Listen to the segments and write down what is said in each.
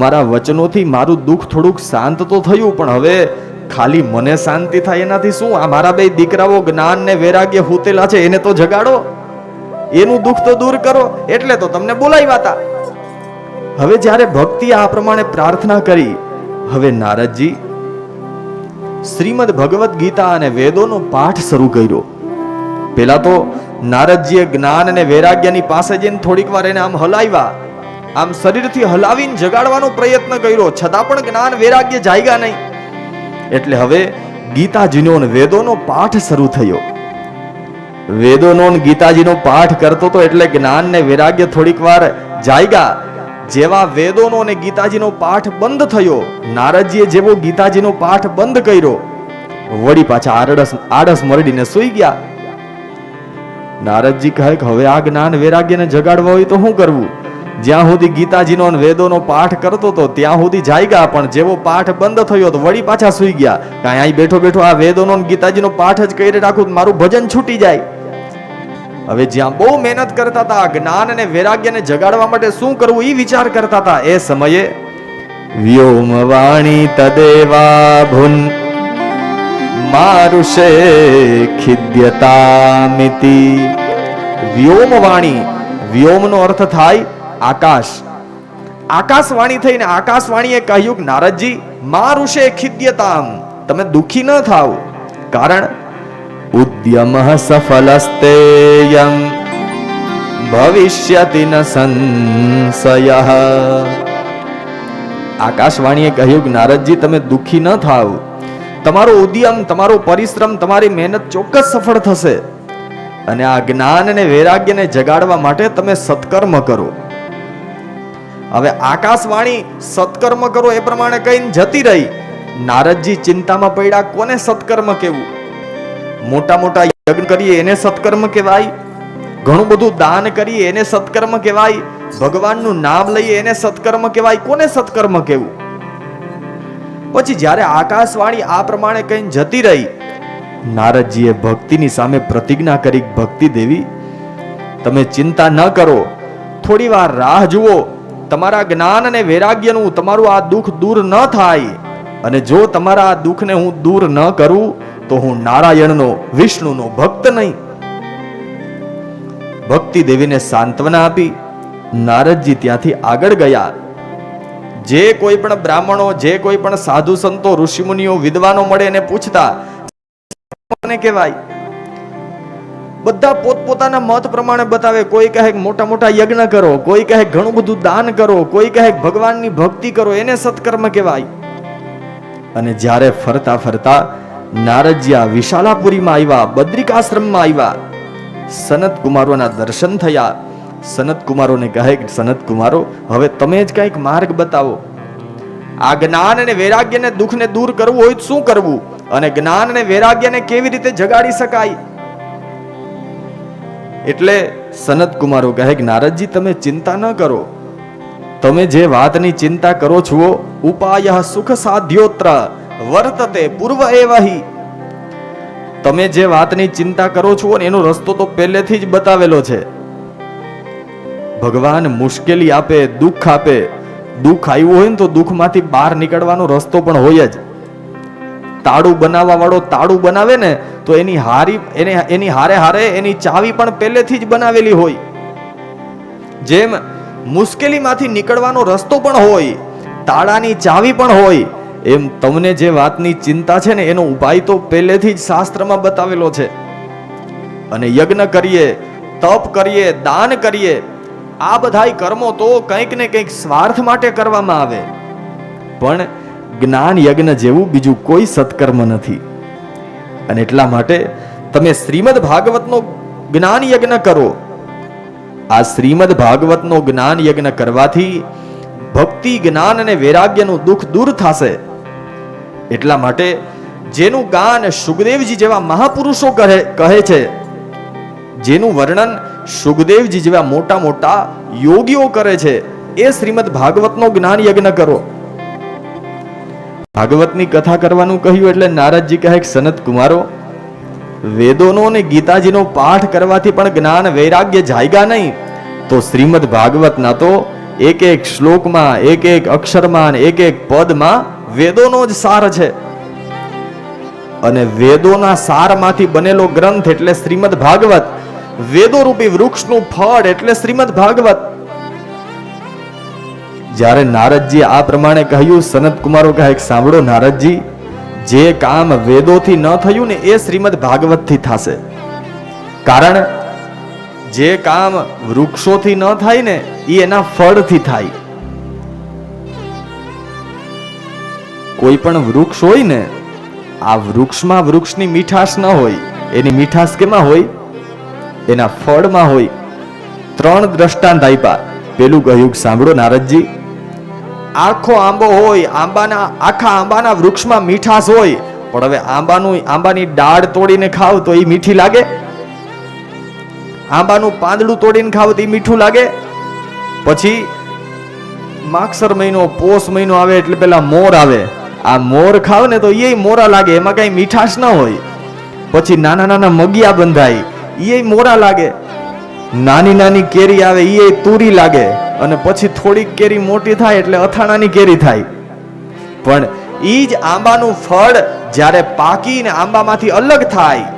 તમારા વચનોથી મારું દુઃખ થોડુંક શાંત તો થયું, પણ હવે ખાલી મને શાંતિ થાય એનાથી શું? આ મારા બે દીકરાઓ જ્ઞાન ને વૈરાગ્ય હૂતેલા છે, એને તો જગાડો. એનું દુઃખ તો દૂર કરો. એટલે તો તમને બોલાવ્યા હતા. હવે જ્યારે ભક્તિ આ પ્રમાણે પ્રાર્થના કરી, હવે નારદજી, શ્રીમદ ભગવદ્ ગીતા અને વેદોનો પાઠ શરૂ કર્યો. પેલા તો નારદજીએ જ્ઞાન અને વૈરાગ્યની પાસે જઈને થોડીક વાર એને આમ હલાવ્યા. આમ શરીરથી હલાવીને જગાડવાનો પ્રયત્ન કર્યો, છતાં પણ જ્ઞાન વૈરાગ્ય જાયગા નહીં. એટલે હવે ગીતાજીનો વેદોનો પાઠ શરૂ થયો. વેદોનો ગીતાજીનો પાઠ કરતો તો એટલે જ્ઞાન ને વૈરાગ્ય થોડીક વાર જાયગા. જેવા વેદોનો અને ગીતાજીનો પાઠ બંધ થયો, નારદજીએ જેવો ગીતાજીનો પાઠ બંધ કર્યો. વળી પાછા આરડસ, આડસ મરડીને સૂઈ ગયા. નારદજી કહે કે હવે આ જ્ઞાન વૈરાગ્યને જગાડવા હોય તો શું કરવું? જ્યાં સુધી ગીતાજીનો અને વેદોનો પાઠ કરતો હતો, ત્યાં સુધી જાગ્યા પણ જેવો પાઠ બંધ થયો તો વળી પાછા સૂઈ ગયા. કાંઈ અહીં બેઠો બેઠો આ વેદોનો અને ગીતાજીનો પાઠ જ કરી રાખું તો મારું ભજન છૂટી જાય. હવે જ્યાં બહુ મહેનત કરતા હતા જ્ઞાન અને વૈરાગ્યને જગાડવા માટે શું કરવું એ વિચાર કરતા હતા, એ સમયે વ્યોમ વાણી તદેવા ભુન મારુષે ખિદ્યતામિતિ વ્યોમ વાણી, વ્યોમનો અર્થ થાય આકાશ. આકાશવાણી થઈને આકાશવાણીએ કહ્યું કે, નારદજી મારુષે ખિદ્યતામ. તમે દુખી ન થાવ કારણ, ઉદ્યમ સફલસ્તેયમ ભવિષ્યતિ ન સંશય. આકાશવાણીએ કહ્યું કે, નારદજી, તમે દુખી ન થાવ તમારો ઉદ્યમ, તમારો પરિશ્રમ, તમારી મહેનત ચોક્કસ સફળ થશે. અને આ જ્ઞાન અને વૈરાગ્યને જગાડવા માટે તમે સત્કર્મ કરો. હવે આકાશવાણી સત્કર્મ કરો એ પ્રમાણે કહીને જતી રહી. નારદજી ચિંતામાં પડ્યા, કોને સત્કર્મ કેવું? મોટા મોટા યજ્ઞ કરીએ એને સત્કર્મ કહેવાય. ઘણું બધું દાન કરીએ એને સત્કર્મ કહેવાય. ભગવાનનું નામ લઈએ એને સત્કર્મ કહેવાય. કોને સત્કર્મ કહેવું પછી જ્યારે આકાશવાણી આ પ્રમાણે કહીને જતી રહી, નારદજીએ ભક્તિની સામે પ્રતિજ્ઞા કરી, ભક્તિ દેવી, તમે ચિંતા ન કરો. થોડી વાર રાહ જુઓ. તમારા જ્ઞાન અને વૈરાગ્યનું તમારું આ દુઃખ દૂર ન થાય. અને જો તમારા આ દુઃખને હું દૂર ન કરું, તો હું નારાયણનો, વિષ્ણુનો ભક્ત નહીં. ભક્તિ દેવીને સાંત્વના આપી, નારદજી ત્યાંથી આગળ ગયા. જે કોઈ પણ બ્રાહ્મણો, જે કોઈ પણ સાધુ સંતો, ઋષિમુનિઓ, વિદ્વાનો મળે એને પૂછતા કહેવાય? બધા પોતપોતાના મત પ્રમાણે બતાવે. કોઈ કહે મોટા મોટા યજ્ઞ કરો, કોઈ કહે ઘણું બધું દાન કરો, કોઈ કહે ભગવાનની ભક્તિ કરો, એને સત્કર્મ કહેવાય. અને જ્યારે ફરતા ફરતા નારજિયા વિશાલાપુરીમાં આવ્યા, બદ્રિકાશ્રમમાં આવ્યા સનત કુમારોના દર્શન થયા. સનત કુમારોને કહે સનત કુમારો હવે તમે જ કંઈક માર્ગ બતાવો. આ જ્ઞાન અને વૈરાગ્યને દુઃખને દૂર કરવું હોય તો શું કરવું? અને જ્ઞાન અને વૈરાગ્યને કેવી રીતે જગાડી શકાય? એટલે સનત કુમારો કહે કે, નારદજી, તમે ચિંતા ન કરો. તમે જે વાતની ચિંતા કરો છો ઉપાય સુખ સાધ્યોત્ર, વર્તતે પૂર્વ એવાહી. તમે જે વાતની ચિંતા કરો છો ને, એનો રસ્તો તો પહેલેથી જ બતાવેલો છે. ભગવાન મુશ્કેલી આપે, દુઃખ આપે. દુઃખ આવ્યું હોય ને, તો દુઃખમાંથી બહાર નીકળવાનો રસ્તો પણ હોય જ. તાળું બનાવવા વાળો તાળું બનાવે ને, તો એની હારી, એને, એની હારે હારે એની ચાવી પણ પહેલેથી જ બનાવેલી હોય. જેમ મુશ્કેલીમાંથી નીકળવાનો રસ્તો પણ હોય, તાળાની ચાવી પણ હોય, એમ તમને જે વાતની ચિંતા છે ને, એનો ઉપાય તો પહેલેથી જ શાસ્ત્રમાં બતાવેલો છે. અને યજ્ઞ કરીએ, તપ કરીએ, દાન કરીએ, આ બધાય કર્મો તો કંઈક ને કંઈક સ્વાર્થ માટે કરવામાં આવે. પણ જ્ઞાન યજ્ઞ જેવું બીજું કોઈ સત્કર્મ નથી. અને એટલા માટે તમે શ્રીમદ ભાગવતનો જ્ઞાન યજ્ઞ કરો. આ શ્રીમદ ભાગવતનો જ્ઞાન યજ્ઞ કરવાથી ભક્તિ, જ્ઞાન અને વૈરાગ્યનું દુઃખ દૂર થશે. એટલા માટે જેનું ગાન સુખદેવજી જેવા મહાપુરુષો કહે કહે છે, જેનું વર્ણન સુખદેવજી જેવા મોટા મોટા યોગીઓ કરે છે, એ શ્રીમદ ભાગવતનો જ્ઞાન યજ્ઞ કરો. ભાગવતની કથા કરવાનું કહ્યું એટલે નારદજી કહે સનત કુમારો, વેદોનો અને ગીતાજીનો પાઠ કરવાથી પણ જ્ઞાન વૈરાગ્ય જાયગા નહીં. તો શ્રીમદ ભાગવતના તો એક એક શ્લોકમાં, એક એક અક્ષરમાં એક એક પદમાં વેદોનો જ સાર છે. અને વેદોના સારમાંથી બનેલો ગ્રંથ એટલે શ્રીમદ ભાગવત. વેદો રૂપી વૃક્ષનું ફળ એટલે શ્રીમદ ભાગવત. જ્યારે નારદજી આ પ્રમાણે કહ્યું, સનત કુમારો કહે સાંભળો નારદજી, જે કામ વેદોથી ન થયું ને એ શ્રીમદ ભાગવતથી થશે. કારણ જે કામ વૃક્ષોથી ન થાય ને એ એના ફળથી થાય. કોઈ પણ વૃક્ષ હોય ને, આ વૃક્ષમાં વૃક્ષની મીઠાશ ન હોય, એની મીઠાશ કેમાં હોય? એના ફળમાં હોય. ત્રણ દ્રષ્ટાંત આપ્યા. પેલું કહ્યું, સાંભળો નારદજી આખો આંબો હોય, આંબાના, આખા આંબાના વૃક્ષમાં મીઠાશ હોય. પણ હવે આંબાનું, આંબાની ડાળ તોડીને ખાવ તો એ મીઠી લાગે? આંબાનું પાંદડું તોડીને ખાવ તો એ મીઠું લાગે? પછી માગસર મહિનો, પોષ મહિનો આવે એટલે પેલા મોર આવે. આ મોર ખાવ ને તો એ મોરા લાગે, એમાં કઈ મીઠાશ ન હોય. પછી નાના નાના મગિયા બંધાય એ મોરા લાગે. નાની નાની કેરી આવે એ તુરી લાગે. અને પછી થોડીક કેરી મોટી થાય એટલે અથાણાની કેરી થાય. પણ એ જ આંબાનું ફળ જ્યારે પાકીને આંબામાંથી અલગ થાય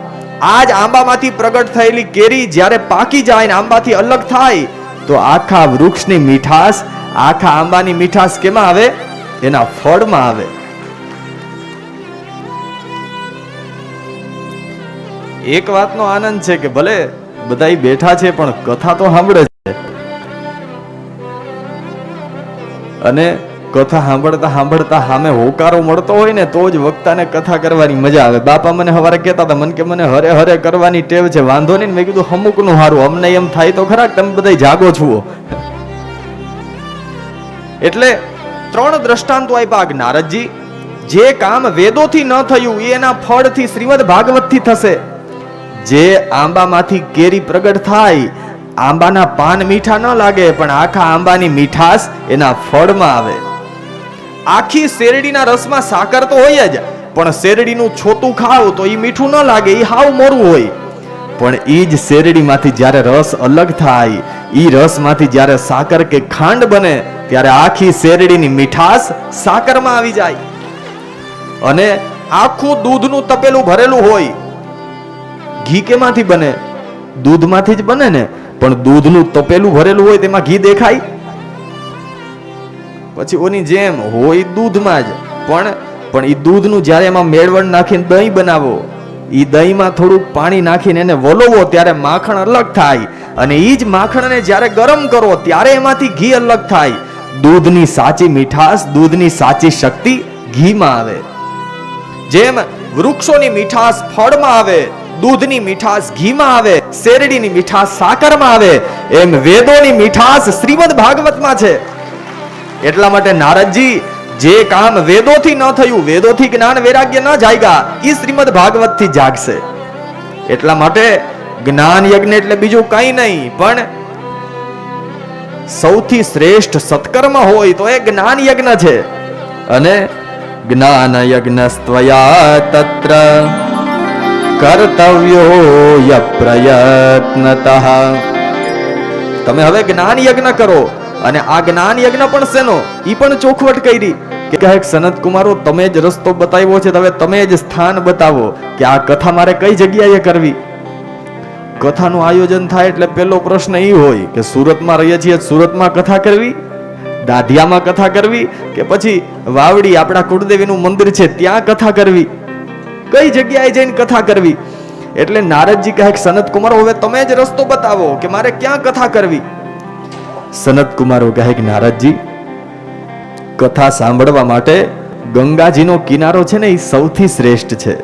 આ જ આંબામાંથી પ્રગટ થયેલી કેરી જ્યારે પાકી જાય ને આંબાથી અલગ થાય, તો આખા વૃક્ષની મીઠાશ, આખા આંબાની મીઠાશ કેમાં આવે? એના ફળમાં આવે. એક વાતનો આનંદ છે કે ભલે બધાય બેઠા છે, પણ કથા તો સાંભળે અને કથા સાંભળતા સાંભળતા સામે હોકારો મળતો હોય ને તો જ વક્તાને કથા કરવાની મજા આવે. બાપા મને હવારે કહેતા હતા, મને કે મને હરે હરે કરવાની ટેવ છે. વાંધો નહીં મેં કીધું, અમુકનું સારું અમને એમ થાય તો ખરા તમે બધા જાગો છુઓ એટલે ત્રણ દ્રષ્ટાંતો આપ્યા નારદજી જે કામ વેદોથી ન થયું, એ એના ફળથી, શ્રીમદ ભાગવતથી થશે. જે આંબામાંથી કેરી પ્રગટ થાય આંબાના પાન મીઠા ન લાગે, પણ આખા આંબાની મીઠાશ એના ફળમાં આવે. આખી શેરડીના રસમાં સાકર તો હોય જ, પણ શેરડીનું છોતું ખાવ તો એ મીઠું ન લાગે એ હાવ મોરું હોય. પણ એ જ શેરડીમાંથી જ્યારે રસ અલગ થાય એ રસમાંથી જ્યારે સાકર કે ખાંડ બને, ત્યારે આખી શેરડીની મીઠાશ સાકરમાં આવી જાય. અને આખું દૂધનું તપેલું ભરેલું હોય. ઘી કેમાંથી બને? દૂધમાંથી જ બને ને? પણ દૂધનું તપેલું ભરેલું હોય તેમાં ઘી દેખાય? પછી ઓની જેમ હોય દૂધમાં જ. પણ પણ એ દૂધનું જ્યારે એમાં મેળવણ નાખીને દહીં બનાવો એ દહીંમાં થોડુંક પાણી નાખીને એને વલોવો ત્યારે માખણ અલગ થાય. અને એ જ માખણને જ્યારે ગરમ કરો ત્યારે એમાંથી ઘી અલગ થાય. દૂધની સાચી મીઠાશ, દૂધની સાચી શક્તિ ઘીમાં આવે. જેમ વૃક્ષોની મીઠાશ ફળમાં આવે દૂધની મીઠાશ ઘીમાં આવે, શેરડીની મીઠાશ સાકરમાં આવે, એમ વેદોની મીઠાશ શ્રીમદ ભાગવતમાં છે. એટલા માટે નારદજી, જે કામ વેદોથી ન થયું, વેદોથી જ્ઞાન વૈરાગ્ય ન જાયગા એ શ્રીમદ ભાગવતથી જાગશે. એટલા માટે જ્ઞાન યજ્ઞ એટલે બીજું કંઈ નહીં, પણ સૌથી શ્રેષ્ઠ સત્કર્મ હોય તો એ જ્ઞાન યજ્ઞ છે. અને જ્ઞાન યજ્ઞ સ્ત્વયા તત્ર કર્તવ્યો ય પ્રયત્નતઃ તમે હવે જ્ઞાન યજ્ઞ કરો અને આ જ્ઞાન યજ્ઞ પણ શેનો? ઈ પણ ચોખવટ કરી કે કહે સનત કુમારો તમે જ રસ્તો બતાવ્યો છે હવે તમે જ સ્થાન બતાવો કે આ કથા મારે કઈ જગ્યાએ કરવી? કથાનું આયોજન થાય એટલે પહેલો પ્રશ્ન એ હોય કે સુરતમાં રહીએ છીએ સુરતમાં કથા કરવી? દાઢિયામાં કથા કરવી? કે પછી વાવડી આપણા કુળદેવીનું મંદિર છે, ત્યાં કથા કરવી? કઈ જગ્યાએ જઈને કથા કરવી? એટલે નારદજી કહે સનત કુમાર, હવે તમે જ રસ્તો બતાવો કે મારે ક્યાં કથા કરવી? સનત કુમારો કહે કે, નારદજી, કથા સાંભળવા માટે ગંગાજીનો કિનારો છે ને એ સૌથી શ્રેષ્ઠ છે.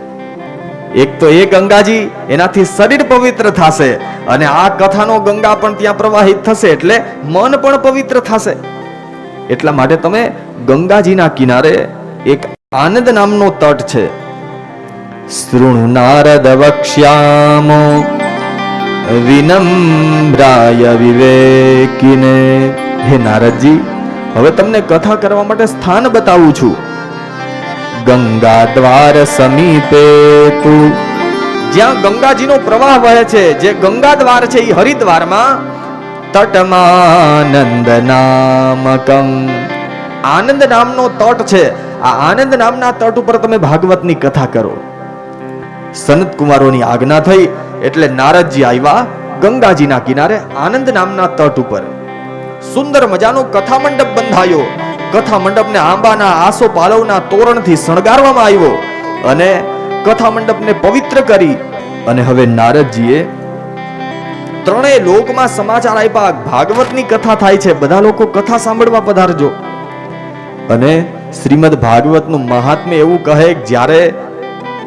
એક તો એ ગંગાજી એનાથી શરીર પવિત્ર થશે અને આ કથાનો ગંગા પણ ત્યાં પ્રવાહિત થશે એટલે મન પણ પવિત્ર થશે. એટલા માટે તમે ગંગાજીના કિનારે એક આનંદ નામનો તટ છે. શૃણુ નારદ વક્ષ્યામો વિનમ્રાય વિવેકીને હે નારદજી હવે તમને કથા કરવા માટે સ્થાન બતાવું છું. ગંગા દ્વાર સમીપે તું, જ્યાં ગંગાજીનો પ્રવાહ વહે છે, જે ગંગા દ્વાર છે એ હરિદ્વારમાં, તટમાનંદ નામકમ. આનંદ નામનો તટ છે. આ આનંદ નામના તટ ઉપર તમે ભાગવતની કથા કરો. સનત કુમારોની આજ્ઞા થઈ એટલે નારદજી આવ્યા ગંગાજીના કિનારે આનંદ નામના તટ ઉપર. સુંદર મજાનો કથા મંડપ બંધાયો. કથા મંડપને આંબાના આસો પાલવના તોરણથી શણગારવામાં આવ્યો અને કથા મંડપને પવિત્ર કરી. અને હવે નારદજીએ ત્રણેય લોકમાં સમાચાર આપ્યા, ભાગવતની કથા થાય છે, બધા લોકો કથા સાંભળવા પધારજો. અને શ્રીમદ ભાગવતનું મહાત્મ્ય એવું કહે જ્યારે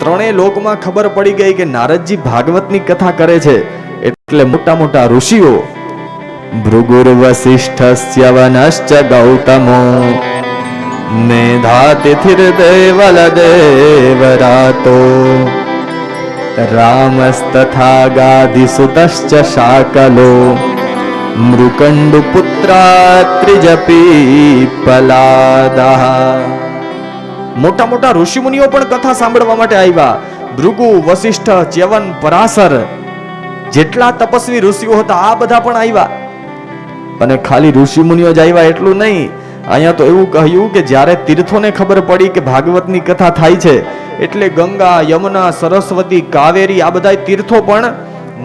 ત્રણેય લોકમાં ખબર પડી ગઈ કે નારદજી ભાગવતની કથા કરે છે. એટલે મોટા મોટા ઋષિઓ ભૃગુર વસિષ્ઠસ્ય વનશ્ચ ગૌતમો મેધાતિથિર્દેવલ દેવરાતો રામસ્તથા ગાધિસુતશ્ચ શાકલો મૃકંડુપુત્રા ત્રિજપી પલાદા મોટા મોટા ઋષિમુનિઓ પણ કથા સાંભળવા માટે આવ્યા. ભૃગુ, વસિષ્ઠ, ચ્યવન, પરાશર જેટલા તપસ્વી ઋષિઓ હતા, આ બધા પણ આવ્યા. અને ખાલી ઋષિમુનિઓ જ આવ્યા એટલું નહીં. અહીંયા તો એવું કહ્યું કે જ્યારે તીર્થોને ખબર પડી કે ભાગવતની કથા થાય છે, એટલે ગંગા, યમુના, સરસ્વતી, કાવેરી, આ બધા તીર્થો પણ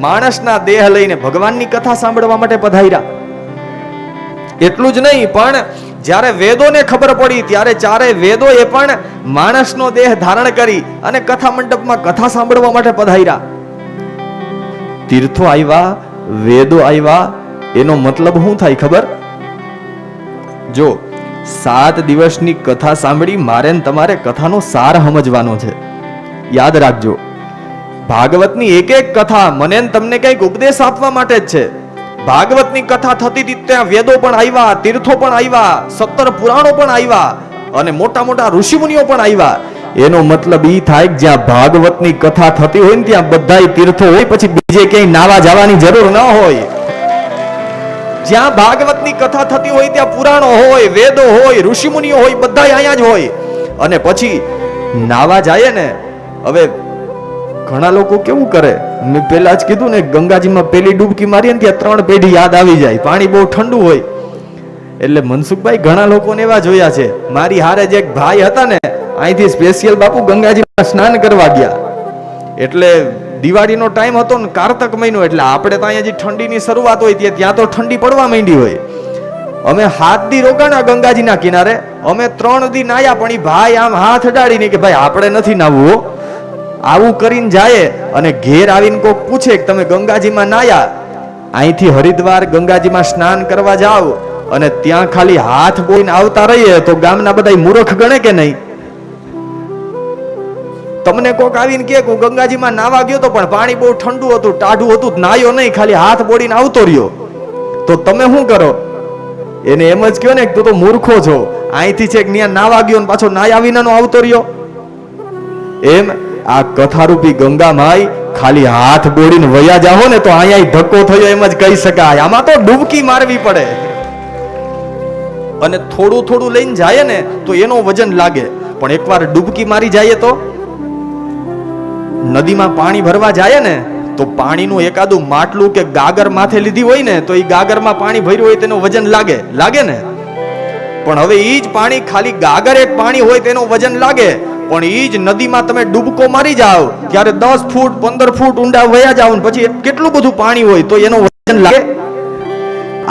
માણસના દેહ લઈને ભગવાનની કથા સાંભળવા માટે પધાર્યા. એટલું જ નહીં, પણ જ્યારે વેદોને ખબર પડી, ત્યારે ચારે વેદો એ પણ માણસનો દેહ ધારણ કરી અને કથા મંડપમાં કથા સાંભળવા માટે પધાર્યા. તીર્થો આવ્યા, વેદો આવ્યા, એનો મતલબ શું થાય ખબર? જો, સાત દિવસની કથા સાંભળી મારે તમારે કથાનો સાર સમજવાનો છે. યાદ રાખજો, ભાગવતની એક એક કથા મને તમને કંઈક ઉપદેશ આપવા માટે જ છે. ભાગવતની કથા થતી હતી ત્યાં વેદો પણ આવ્યા, તીર્થો પણ આવ્યા, સત્તર પુરાણો પણ આવ્યા અને મોટા મોટા ઋષિમુનિઓ પણ આવ્યા. એનો મતલબ એ થાય કે જ્યાં ભાગવતની કથા થતી હોય ને ત્યાં બધાય તીર્થો હોય, પછી બીજે ક્યાંય નાવા જવાની જરૂર ન હોય. જ્યાં ભાગવતની કથા થતી હોય ત્યાં પુરાણો હોય, વેદો હોય, ઋષિમુનિઓ હોય બધા અહીંયા જ હોય. અને પછી નાવા જાય ને, હવે ઘણા લોકો કેવું કરે? મેં પહેલા જ કીધું ને, ગંગાજીમાં પેલી ડૂબકી મારીએ ને ત્યાં ત્રણ પેઢી યાદ આવી જાય. પાણી બહુ ઠંડુ હોય. એટલે મનસુખભાઈ ઘણા લોકોને એવા જોયા છે, મારી હારે જે એક ભાઈ હતા ને, અહીંથી સ્પેશિયલ બાપુ ગંગાજીમાં સ્નાન કરવા ગયા. એટલે દિવાળીનો ટાઈમ હતો ને, કારતક મહિનો, એટલે આપણે તો અહીંયા ઠંડીની શરૂઆત હોય ત્યાં ત્યાં તો ઠંડી પડવા માંડી હોય. અમે હાથ દી રોકાણા ગંગાજીના કિનારે, અમે ત્રણ દી નાયા, પણ એ ભાઈ આમ હાથ અડાડીને કે, ભાઈ, આપણે નથી નાવું. આવું કરીને જાય અને ઘેર આવીને કોક પૂછે કે તમે ગંગાજીમાં નાયા અહીંથી હરિદ્વાર ગંગાજીમાં સ્નાન કરવા જાઓ અને ત્યાં ખાલી હાથ બોઈને આવતા રહીએ તો ગામના બધા મૂર્ખ ગણે કે નહીં? તમને કોક આવીને કે હું ગંગાજીમાં નાવા ગયો તો પણ પાણી બહુ ઠંડુ હતું, ટાઢું હતું નાયો નહીં, ખાલી હાથ બોડીને આવતો રહ્યો. તો તમે શું કરો? એને એમ જ કહો ને તું તો મૂર્ખો છો. અહીંથી છે કે ત્યાં નાવા ગયો ને પાછો નાયા વિનાનો આવતો રહ્યો? એમ આ કથારૂપી ગંગામાય ખાલી હાથ બોડીને વયા જાહો ને તો અહીંયા ધક્કો થયો એમ જ કહી શકાય. આમાં તો ડૂબકી મારવી પડે. અને થોડું થોડું લઈને જાય ને તો એનો વજન લાગે. પણ એકવાર ડૂબકી મારી જાય તો? નદીમાં પાણી ભરવા જાય ને તો પાણીનું એકાદું માટલું કે ગાગર માથે લીધી હોય ને તો એ ગાગરમાં પાણી ભર્યું હોય તેનું વજન લાગે. લાગે ને? પણ હવે એ જ પાણી ખાલી ગાગર એક પાણી હોય તેનું વજન લાગે. પણ એ જ નદીમાં તમે ડૂબકો મારી જાઓ. ત્યારે દસ ફૂટ, પંદર ફૂટ ઊંડા વયા જાઓ પછી કેટલું બધું પાણી હોય તો એનો વજન લાગે.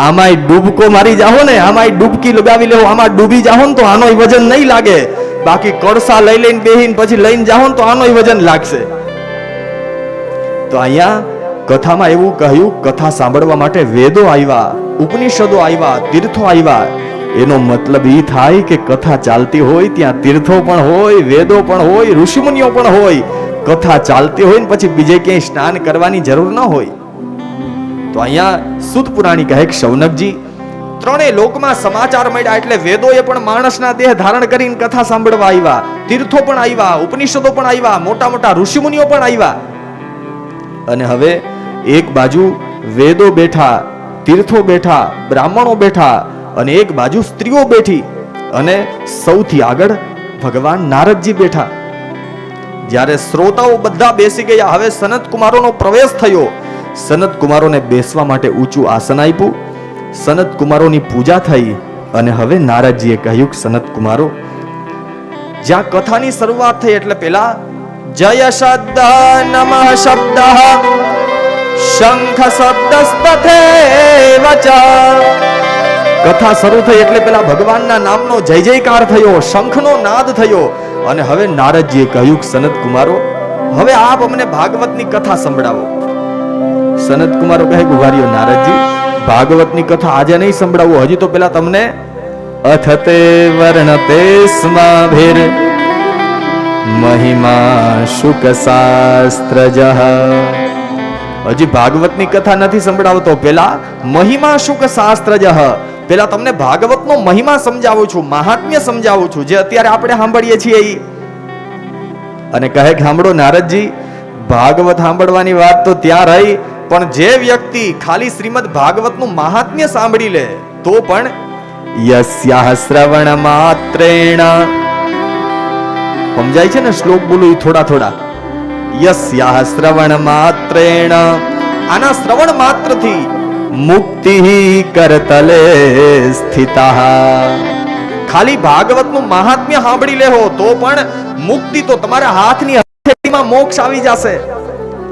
આમાંય ડૂબકો મારી જાઓ ને, આમાંય ડૂબકી લગાવી લેવો, આમાં ડૂબી જાઓ ને તો આનોય વજન નહીં લાગે. બાકી કળસા લઈ લઈને બેહીને પછી લઈને જાઓ ને તો આનોય વજન લાગશે. તો અહીંયા કથામાં એવું કહ્યું, કથા સાંભળવા માટે વેદો આવ્યા, ઉપનિષદો આવ્યા, તીર્થો આવ્યા. એનો મતલબ એ થાય કે કથા ચાલતી હોય, ત્યાં તીર્થો પણ હોય, વેદો પણ હોય, ઋષિમુનિઓ પણ હોય. કથા ચાલતી હોય ને પછી બીજે ક્યાંય સ્નાન કરવાની જરૂર ન હોય. તો અહીંયા સુત પુરાણી કહે કે, શૌનકજી, ત્રણેય લોકમાં સમાચાર મળ્યા એટલે વેદોએ પણ માણસના દેહ ધારણ કરીને કથા સાંભળવા આવ્યા. તીર્થો પણ આવ્યા, ઉપનિષદો પણ આવ્યા, મોટા મોટા ઋષિમુનિઓ પણ આવ્યા. અને હવે એક બાજુ વેદો બેઠા, તીર્થો બેઠા, બ્રાહ્મણો બેઠા અને એક બાજુ સ્ત્રીઓ બેઠી અને સૌથી આગળ ભગવાન નારદજી બેઠા. જ્યારે શ્રોતાઓ બધા બેસી ગયા, હવે સનત કુમારોનો પ્રવેશ થયો. સનત કુમારોને બેસવા માટે ઊંચું આસન આપ્યું. સનત કુમારોની પૂજા થઈ અને હવે નારદજીએ કહ્યું કે સનત કુમારો જ્યાં કથાની શરૂઆત થઈ એટલે પેલા જય શબ્દ, નમઃ શબ્દ, શંખ વચ કથા શરૂ થઈ એટલે પેલા ભગવાનના નામનો જય જયકાર થયો, શંખનો નાદ થયો. અને હવે નારદજીએ કહ્યું સનત કુમારો, હવે આપ અમને ભાગવતની કથા સંભળાવો. સનત કુમારો કહે ગુવારીઓ નારદજી, ભાગવતની કથા આજે નહીં સંભળાવો. હજી તો પેલા તમને અથતે વર્ણતે સ્માભિર મહિમા શુક શાસ્ત્રજઃ હજી ભાગવતની કથા નથી સંભળાવતો. પેલા મહિમા શુક શાસ્ત્રજઃ પેલા તમને ભાગવતનો મહિમા સમજાવું છું, મહાત્મ્ય સમજાવું છું, જે અત્યારે આપણે સાંભળીએ છીએ એ અને કહે સાંભળો નારદજી, ભાગવત સાંભળવાની વાત તો ત્યાં રહી, પણ જે વ્યક્તિ ખાલી શ્રીમદ ભાગવતનું મહાત્મ્ય સાંભળી લે, તો પણ યસ્યા શ્રવણ માત્રેણ. સમજાય છે ને શ્લોક બોલું થોડા થોડા? યસ્યા શ્રવણ માત્રેણ. આના શ્રવણ માત્રથી મુક્તિ કરતલે સ્થિતા। ખાલી ભાગવતનું મહાત્મ્ય સાંભળી લેહો, તો પણ મુક્તિ તો તમારા હાથની હથેળીમાં મોક્ષ આવી જશે।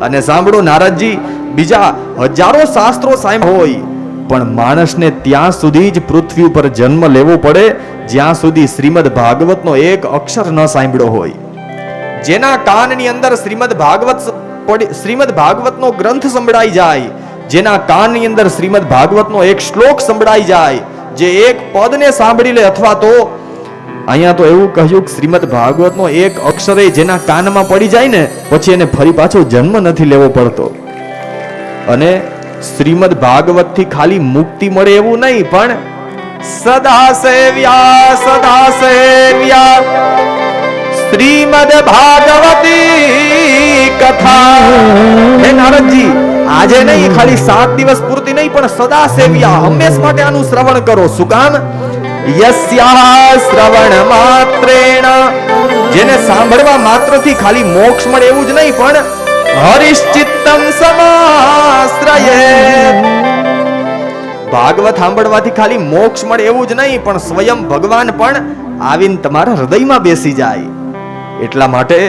અને સાંભળો નારદજી, બીજા હજારો શાસ્ત્રો સાંભળ હોય, પણ માણસને ત્યાં સુધી જ પૃથ્વી ઉપર જન્મ લેવો પડે, જ્યાં સુધી શ્રીમદ ભાગવતનો એક અક્ષર ન સાંભળ્યો હોય। જેના કાનની અંદર શ્રીમદ ભાગવત શ્રીમદ ભાગવતનો ગ્રંથ સંભળાઈ જાય જેના કાનની અંદર શ્રીમદ ભાગવતનો એક શ્લોક સંભળાઈ જાય, જે એક પદને સાંભળી લે અથવા તો અહીંયા તો એવું કહ્યું કે શ્રીમદ ભાગવતનો એક અક્ષરે જેના કાનમાં પડી જાય ને, પછી એને ફરી પાછો જન્મ નથી લેવો પડતો. અને શ્રીમદ ભાગવતથી ખાલી મુક્તિ મળે એવું નહીં, પણ સદા સેવ્યા સદા સેવ્યા શ્રીમદ ભાગવતી કથા. હે નારદજી આજે નહીં ખાલી સાત દિવસ પૂરતી નહીં, પણ સદા સેવ્યા હંમેશ માટે આનું શ્રવણ કરો. શું કામ? યસ્યા શ્રવણ માત્રેણ. જેને સાંભળવા માત્રથી ખાલી મોક્ષ મળે એવું જ નહીં, પણ હરિશ્ચિત્તમ સમાશ્રયે. ભાગવત સાંભળવાથી ખાલી મોક્ષ મળે એવું જ નહીં, પણ સ્વયં ભગવાન પણ આવીને તમારા હૃદયમાં બેસી જાય. એટલા માટે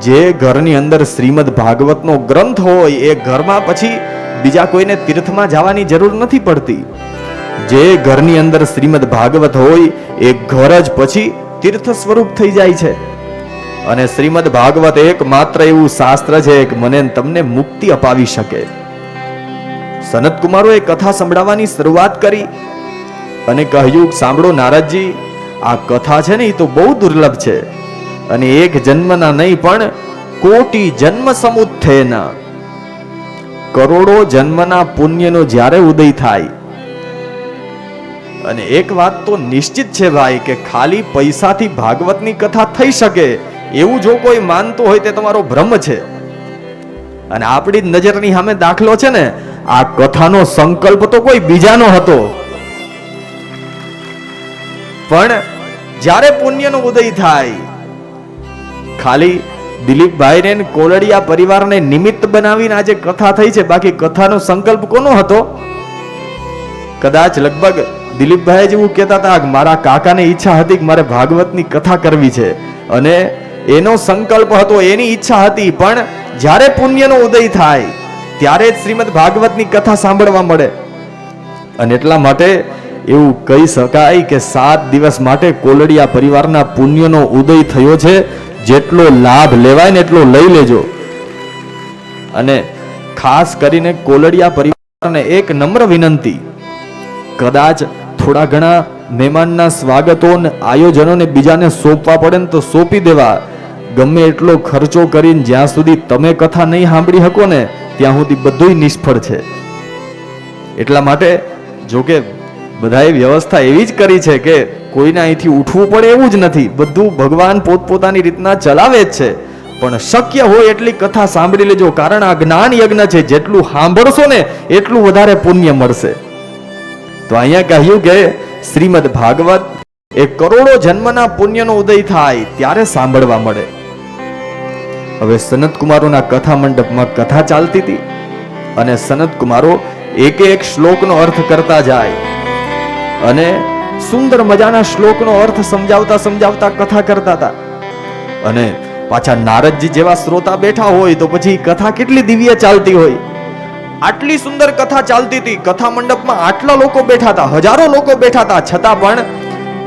જે ઘરની અંદર શ્રીમદ ભાગવતનો ગ્રંથ હોય, એ ઘરમાં પછી બીજા કોઈને તીર્થમાં જવાની જરૂર નથી પડતી. જે ઘરની અંદર શ્રીમદ ભાગવત હોય, એ ઘર જ પછી તીર્થ સ્વરૂપ થઈ જાય છે. અને શ્રીમદ ભાગવત એક માત્ર એવું શાસ્ત્ર છે કે મને તમને મુક્તિ અપાવી શકે. સનત કુમારોએ કથા સંભળાવવાની શરૂઆત કરી અને કહ્યું, સાંભળો નારદજી, આ કથા છે ને, એ તો બહુ દુર્લભ છે. અને એક જન્મના નહીં, પણ કોટી જન્મ સમુત્થેના કરોડો જન્મના પુણ્યનો જ્યારે ઉદય થાય. અને એક વાત તો નિશ્ચિત છે ભાઈ, કે ખાલી પૈસાથી ભાગવતની કથા થઈ શકે, એવું જો કોઈ માનતો હોય તે તમારો ભ્રમ છે. અને આપણી જ નજરની સામે દાખલો છે ને, આ કથાનો સંકલ્પ તો કોઈ બીજાનો હતો. પણ જ્યારે પુણ્યનો ઉદય થાય ખાલી દિલીપભાઈને કોલડિયા પરિવારને નિમિત્ત બનાવીને આજે કથા થઈ છે. બાકી કથાનો સંકલ્પ કોનો હતો? કદાચ લગભગ દિલીપભાઈ જેવું કહેતા હતા મારા કાકાને ઈચ્છા હતી કે મારે ભાગવતની કથા કરવી છે. અને એનો સંકલ્પ હતો, એની ઈચ્છા હતી. પણ જ્યારે પુણ્યનો ઉદય થાય, ત્યારે જ શ્રીમદ ભાગવતની કથા સાંભળવા મળે. અને એટલા માટે એવું કહી શકાય કે સાત દિવસ માટે કોલડિયા પરિવારના પુણ્યનો ઉદય થયો છે. જેટલો લાભ લેવાય ને એટલો લઈ લેજો. અને ખાસ કરીને કોલડિયા પરિવારને એક નમ્ર વિનંતી. કદાચ થોડા ઘણા મહેમાનના સ્વાગતો આયોજનોને બીજાને સોંપવા પડે ને તો સોંપી દેવા. ગમે એટલો ખર્ચો કરીને જ્યાં સુધી તમે કથા નહીં સાંભળી શકો ને, ત્યાં સુધી બધુંય નિષ્ફળ છે. એટલા માટે જો કે બધાએ વ્યવસ્થા એવી જ કરી છે કે કોઈને અહીંથી ઉઠવું પડે એવું જ નથી. બધું ભગવાન પોતપોતાની રીતના ચલાવે જ છે. પણ શક્ય હોય એટલી કથા સાંભળી લેજો. કારણ આ જ્ઞાન યજ્ઞ છે. જેટલું સાંભળશો ને એટલું વધારે પુણ્ય મળશે. તો અહીંયા કહ્યું કે શ્રીમદ ભાગવત, એ કરોડો જન્મના પુણ્યનો ઉદય થાય ત્યારે સાંભળવા મળે. હવે સનત કુમારોના કથા મંડપમાં કથા ચાલતી હતી. અને સનત કુમારો એક એક શ્લોકનો અર્થ કરતા જાય. અને સુંદર મજાના શ્લોકનો અર્થ સમજાવતા સમજાવતા કથા કરતા હતા. અને પાછા નારદજી જેવા શ્રોતા બેઠા હોય તો પછી કથા કેટલી દિવ્ય ચાલતી હોય. આટલી સુંદર કથા ચાલતી હતી. કથા મંડપમાં આટલા લોકો બેઠા હતા, હજારો લોકો બેઠા હતા. છતાં પણ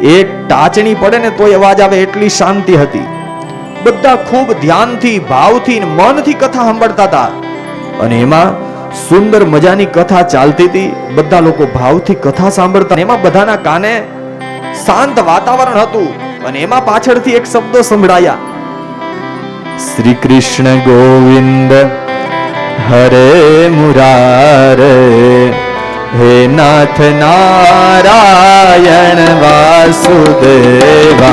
એક ટાચણી પડે ને તોય અવાજ આવે એટલી શાંતિ હતી. બધા ખૂબ ધ્યાનથી, ભાવથી મનથી કથા સાંભળતા હતા. અને એમાં સુંદર મજાની કથા ચાલતી હતી. બધા લોકો ભાવથી કથા સાંભળતા એમાં બધાના કાને શાંત વાતાવરણ હતું અને એમાં પાછળથી એક શબ્દો સંભળાયા. શ્રી કૃષ્ણ ગોવિંદ હરે મુરારે હે નાથ નારાયણ વાસુદેવા.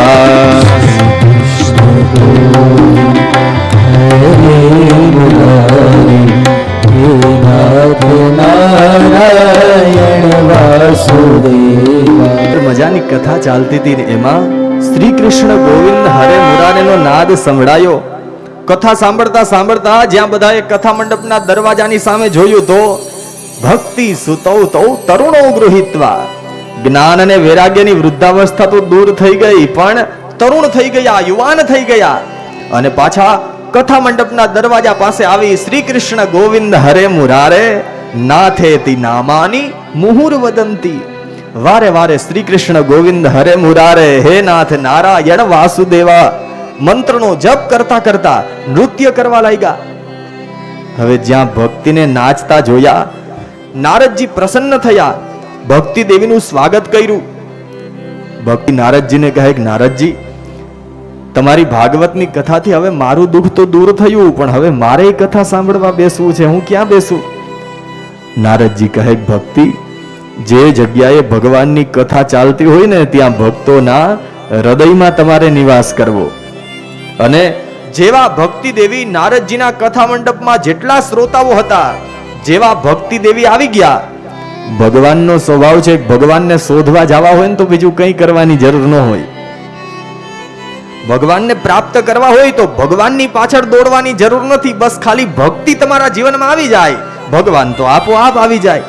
મજાની કથા ચાલતી હતી એમાં શ્રી કૃષ્ણ ગોવિંદ હરે મુરારેનો નાદ સંભળાયો. કથા સાંભળતા સાંભળતા જ્યાં બધાએ કથા મંડપના દરવાજાની સામે જોયું તો ભક્તિ સુતૌ તૌ તરુણો ગૃહિત્વા. જ્ઞાન અને વૈરાગ્યની વૃદ્ધાવસ્થા તો દૂર થઈ ગઈ, પણ તરુણ થઈ ગયા, યુવાન થઈ ગયા. અને પાછા કથા મંડપના દરવાજા પાસે આવી શ્રી કૃષ્ણ ગોવિંદ હરે મુરારે નાથેતી નામાની મુહુર વદંતી. વારે વારે શ્રી કૃષ્ણ ગોવિંદ હરે મુરારે, હે નાથ નારાયણ વાસુદેવા. મંત્રનો જપ કરતા કરતા નૃત્ય કરવા લાગ્યા. હવે જ્યાં ભક્તિને નાચતા જોયા, નારદજી પ્રસન્ન થયા. ભક્તિ દેવીનું સ્વાગત કર્યું. ભક્તિ નારદજીને કહે, નારદજી તમારી ભાગવતની કથાથી હવે મારું દુઃખ તો દૂર થયું, પણ હવે મારે કથા સાંભળવા બેસવું છે. હું ક્યાં બેસું? નારદજી કહે, ભક્તિ, જે જગ્યાએ ભગવાનની કથા ચાલતી હોય ને, ત્યાં ભક્તોના હૃદયમાં તમારે નિવાસ કરવો. અને જેવા ભક્તિ દેવી નારદજીના કથા મંડપમાં જેટલા શ્રોતાઓ હતા, જેવા ભક્તિ દેવી આવી ગયા. ભગવાનનો સ્વભાવ છે, ભગવાનને શોધવા જવા હોય ને તો બીજું કંઈ કરવાની જરૂર ન હોય. ભગવાનને પ્રાપ્ત કરવા હોય તો ભગવાનની પાછળ દોડવાની જરૂર નથી. બસ ખાલી ભક્તિ તમારા જીવનમાં આવી જાય. ભગવાન તો આપોઆપ આવી જાય.